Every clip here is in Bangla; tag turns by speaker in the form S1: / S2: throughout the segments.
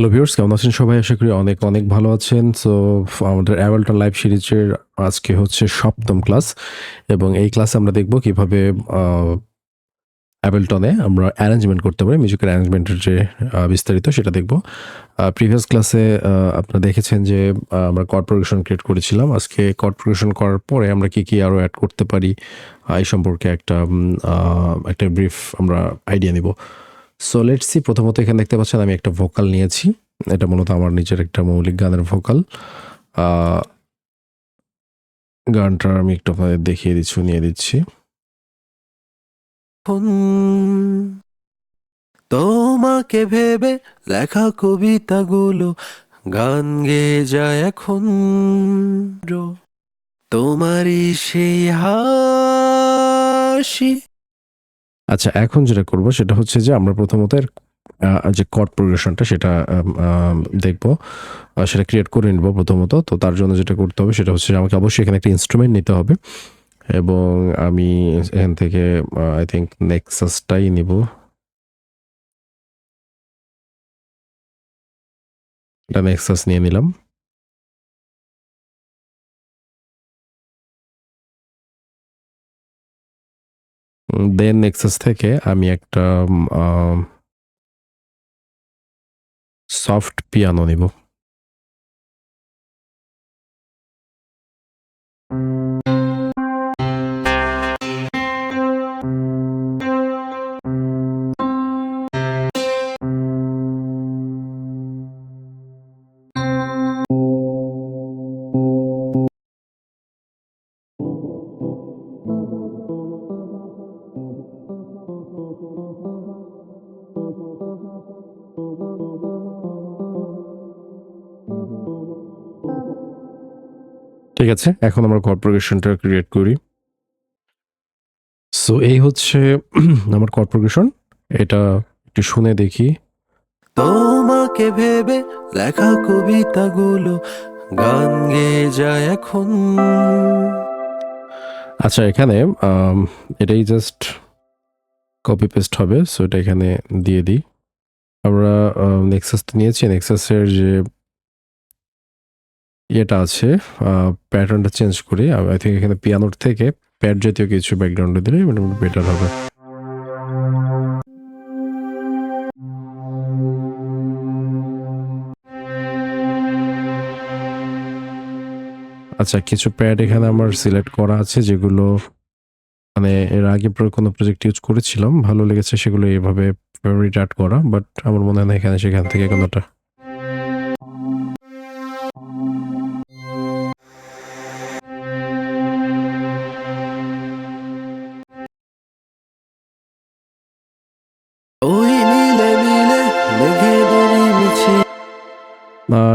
S1: হ্যালো ভিউয়ার্স কেমন আছেন সবাই? আশা করি অনেক অনেক ভালো আছেন। সো আমাদের অ্যাভেলটন লাইভ সিরিজের আজকে হচ্ছে সপ্তম ক্লাস এবং এই ক্লাসে আমরা দেখব কীভাবে অ্যাভেলটনে আমরা অ্যারেঞ্জমেন্ট করতে পারি মিউজিক্যাল অ্যারেঞ্জমেন্টের যে বিস্তারিত সেটা দেখব। প্রিভিয়াস ক্লাসে আপনারা দেখেছেন যে আমরা কর্ড প্রোগ্রেশন ক্রিয়েট করেছিলাম। আজকে কর্ড প্রোগ্রেশন করার পরে আমরা কি কি আরও অ্যাড করতে পারি এই সম্পর্কে একটা একটা ব্রিফ আমরা আইডিয়া নিব। সো লেটস সি প্রথমত এখানে দেখতে পাচ্ছেন আমি একটা ভোকাল নিয়েছি। এটা মূলত আমার নিজের একটা মৌলিক গানের ভোকাল গানটা আমি একটু আপনাদের দেখিয়ে দিচ্ছি নিয়ে দিচ্ছি।
S2: তোমাকে ভেবে লেখা কবিতাগুলো গান গেয়ে যায় এখন। তোমারই সেই হাসি
S1: আচ্ছা এখন যেটা করব সেটা হচ্ছে যে আমরা প্রথমত যে কর্ড প্রোগ্রেশনটা সেটা দেখব। সেটা ক্রিয়েট করে নিব প্রথমত। তো তার জন্য যেটা করতে হবে সেটা হচ্ছে আমাকে অবশ্যই এখানে একটা ইনস্ট্রুমেন্ট নিতে হবে। এবং আমি এখান থেকে আই থিঙ্ক নেক্সাসটাই নিব। এটা নেক্সাস নিয়ে নিলাম। দেন নেক্সাস থেকে আমি একটা সফট পিয়ানো নিব। ঠিক আছে? এখন আমরা কর্ড প্রোগ্রেশনটা ক্রিয়েট করি। সো এই হচ্ছে আমার কর্ড প্রোগ্রেশন এটা একটু শুনে দেখি।
S2: তোমাকে ভেবে লেখা কবিতাগুলো গান গেয়ে যায় এখন।
S1: আচ্ছা এখানে এটাই জাস্ট কপি পেস্ট হবে। সো এটা এখানে দিয়ে দিই। আমরা নেক্সাসটা নিয়েছি। নেক্সাসের যে ইয়েটা আছে প্যাটার্নটা চেঞ্জ করি। আই থিঙ্ক এখানে পিয়ানোর থেকে প্যাড জাতীয় কিছু ব্যাকগ্রাউন্ডে দিলে মোটামুটি বেটার হবে। আচ্ছা কিছু প্যাড এখানে আমার সিলেক্ট করা আছে যেগুলো মানে এর আগে কোনো প্রজেক্ট ইউজ করেছিলাম। ভালো লেগেছে সেগুলো এভাবে ফেভারিট অ্যাড করা বাট আমার মনে হয় না এখানে সেখান থেকে কোনোটা।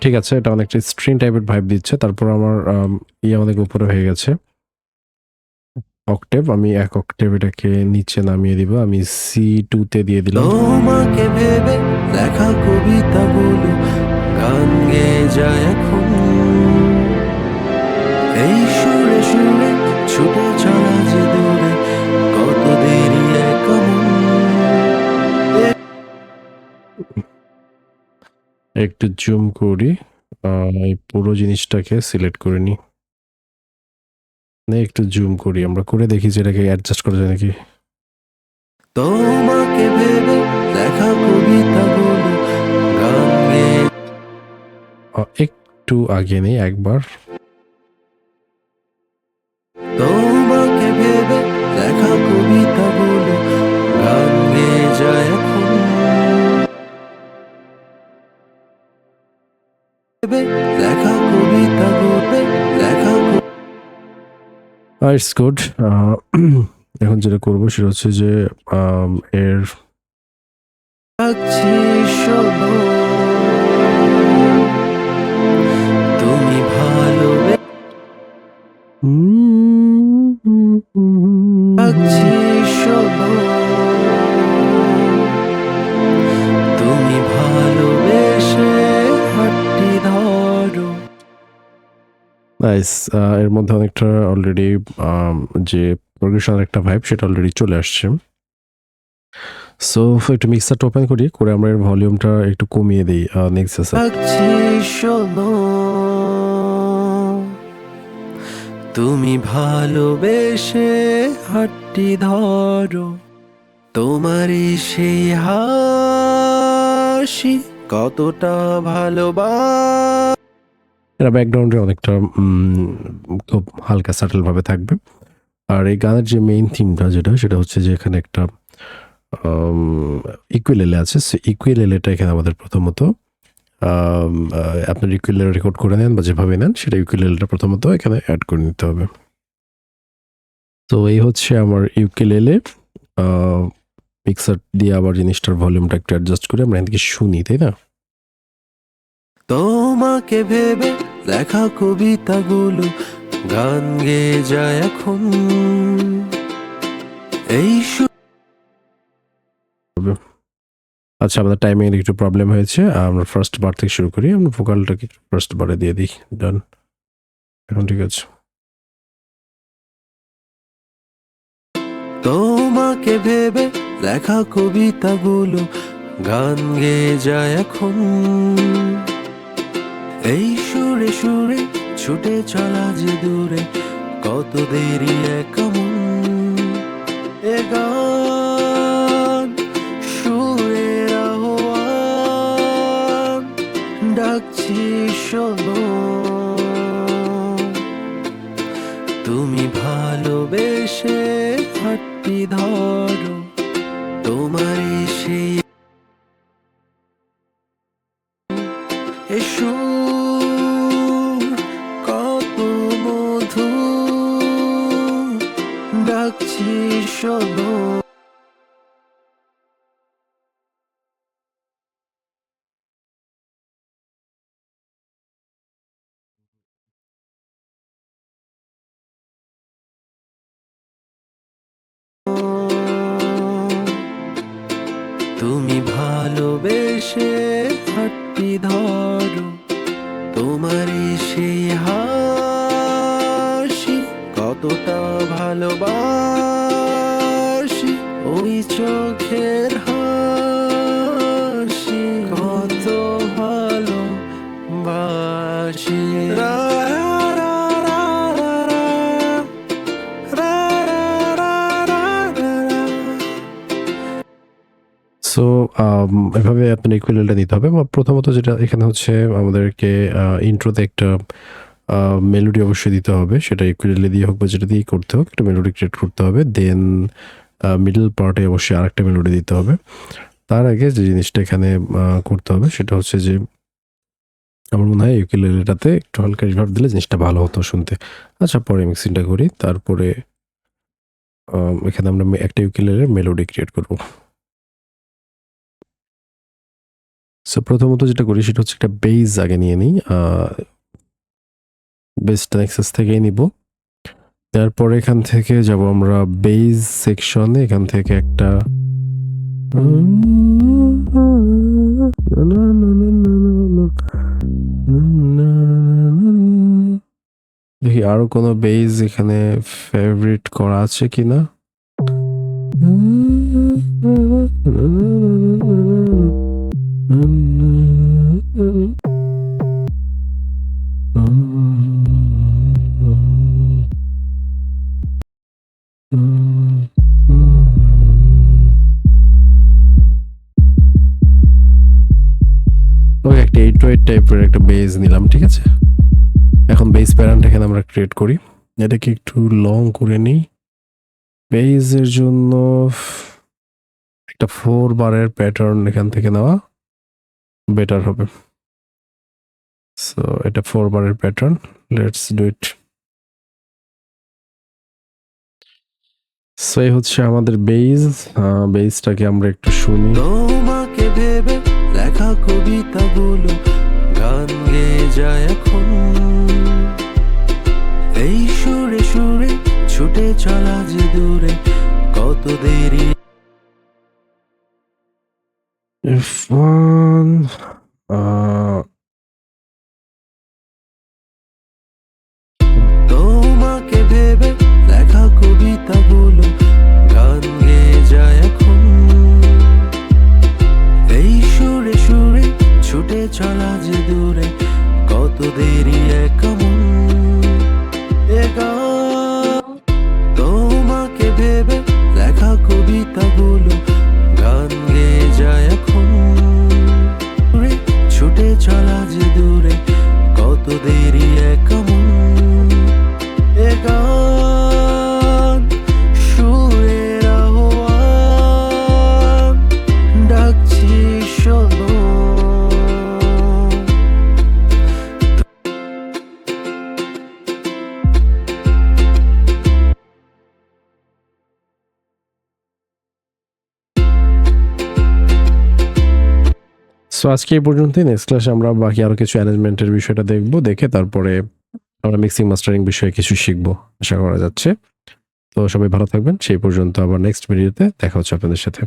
S1: ঠিক আছে এটা অনেকটা স্ট্রিং টাইপের ভাইব দিচ্ছে। তারপর আমার আম, ইয়ে অনেক উপরে হয়ে গেছে। অক্টেভ আমি এক অক্টেভ এটাকে নিচে নামিয়ে দিব। আমি সি টুতে দিয়ে দিলাম।
S2: তোমাকে ভেবে লেখা গান যায় এখন। এই সুরে সুরে যে দূরে কত দেরি
S1: একটু জুম করি এই পুরো জিনিসটাকে সিলেক্ট করে নিই। না, একটু জুম করি আমরা করে দেখি যে এটাকে অ্যাডজাস্ট করা যায় নাকি।
S2: তোমাকে ভেবে লেখা কবিতাগুলো
S1: একটু আগে নেই একবার। ইটস গুড এখন যেটা করব সেটা হচ্ছে যে এর
S2: ভালো তুমি
S1: নাইস এর মধ্যে অনেকটা অলরেডি যে প্রোগ্রেশনের একটা ভাইব সেটা অলরেডি চলে আসছে। সো একটু মিক্সারটা ওপেন করি, করে আমরা এর ভলিউমটা একটু কমিয়ে দিই
S2: শোনো। তুমি ভালোবেসে হাতটি ধরো, তোমারই সেই হাসি কতটা ভালোবাস।
S1: এটা ব্যাকগ্রাউন্ডে অনেকটা খুব হালকা সাটেল ভাবে থাকবে। আর এই গানের যে মেইন থিমটা যেটা, সেটা হচ্ছে যে এখানে একটা ইকুয়েলেলে আছে। সে ইকুয়েলেলেটা এখানে আমাদের প্রথমত। আপনার ইকুয়েলেলে রেকর্ড করে নেন বা যেভাবে নেন, সেটা ইকুয়েলেলেটা প্রথমত এখানে অ্যাড করে নিতে হবে। তো এই হচ্ছে আমার ইউকেলেলে মিক্সার দিয়ে আবার জিনিসটার ভলিউমটা একটু অ্যাডজাস্ট করে আমরা এখান থেকে শুনি, তাই না?
S2: তোমাকে ভেবে লেখা কবিতাগুলো গান গেয়ে যায় এখন। এই
S1: আচ্ছা আমাদের টাইমিং এর একটু প্রবলেম হয়েছে। আমরা ফার্স্ট বার থেকে শুরু করি আমরা ভোকালটাকে ফার্স্ট বারে দিয়ে দিই। ডান এখন ঠিক আছে।
S2: তোমাকে ভেবে লেখা কবিতাগুলো গান গেয়ে যায় এখন। এই সুরে সুরে ছুটে চলা যে দূরে, কত দেরি কেমন এ ডাকছি তুমি ভালোবেসে হাতটি ধরো ভাবছিস তুমি ভালোবেসে হাঁটি ধরো। চোখের হাসি কত ভালো বাসি
S1: সো এভাবে আপনার ইকুইলেলটা দিতে হবে প্রথমত যেটা এখানে হচ্ছে আমাদেরকে ইন্ট্রোতে একটা মেলোডি অবশ্যই দিতে হবে সেটা ইকুইলেলে দিয়ে হোক বা যেটা দিয়েই করতে হোক একটা মেলোডি ক্রিয়েট করতে হবে দেন মিডল পার্টে অবশ্যই আরেকটা মেলোডি দিতে হবে। তার আগে যে জিনিসটা এখানে করতে হবে সেটা হচ্ছে যে, আমার মনে হয় ইউকেলেলেটাতে একটু হালকা রিভার্ব দিলে জিনিসটা ভালো হতো শুনতে। আচ্ছা পরে মিক্সিংটা করি, তারপরে এখানে আমরা একটা ইউকেলেলের মেলোডি ক্রিয়েট করব। সো প্রথমত যেটা করি সেটা হচ্ছে একটা বেজ আগে নিয়ে নিই বেসটা নেক্সাস থেকেই নিব। তারপরে এখান থেকে যাব আমরা বেজ সেকশনে এখান থেকে একটা দেখি আরও কোনো বেজ এখানে ফেভারিট করা আছে কিনা? ওকে একটা এইট টু এইট টাইপের একটা বেজ নিলাম, ঠিক আছে? এখন বেস প্যারান্ট এখানে আমরা ক্রিয়েট করি। এটাকে একটু লং করে নিই। বেজের জন্য একটা ফোর বারের প্যাটার্ন এখান থেকে নেওয়া বেটার হবে। সো এটা ফোর বারের pattern let's do it so এই হচ্ছে আমাদের বেজ বেজটাকে আমরা একটু শুনি।
S2: তোমাকে ভেবে লেখা কবিতা কবিতাগুলো গান গেয়ে যায় এখন। এই সুরে সুরে ছুটে চলা যে দূরে কত দেরি।
S1: If
S2: ছুটে চলা যে দূরে কত দেরি কেমন এ গান
S1: সো আজকে এই পর্যন্তই। নেক্সট ক্লাসে আমরা বাকি আরও কিছু অ্যারেঞ্জমেন্টের বিষয়টা দেখব, দেখে তারপরে আমরা মিক্সিং মাস্টারিং বিষয়ে কিছু শিখব, আশা করা যাচ্ছে। তো সবাই ভালো থাকবেন। সেই পর্যন্ত আবার নেক্সট ভিডিওতে দেখা হচ্ছে আপনাদের সাথে।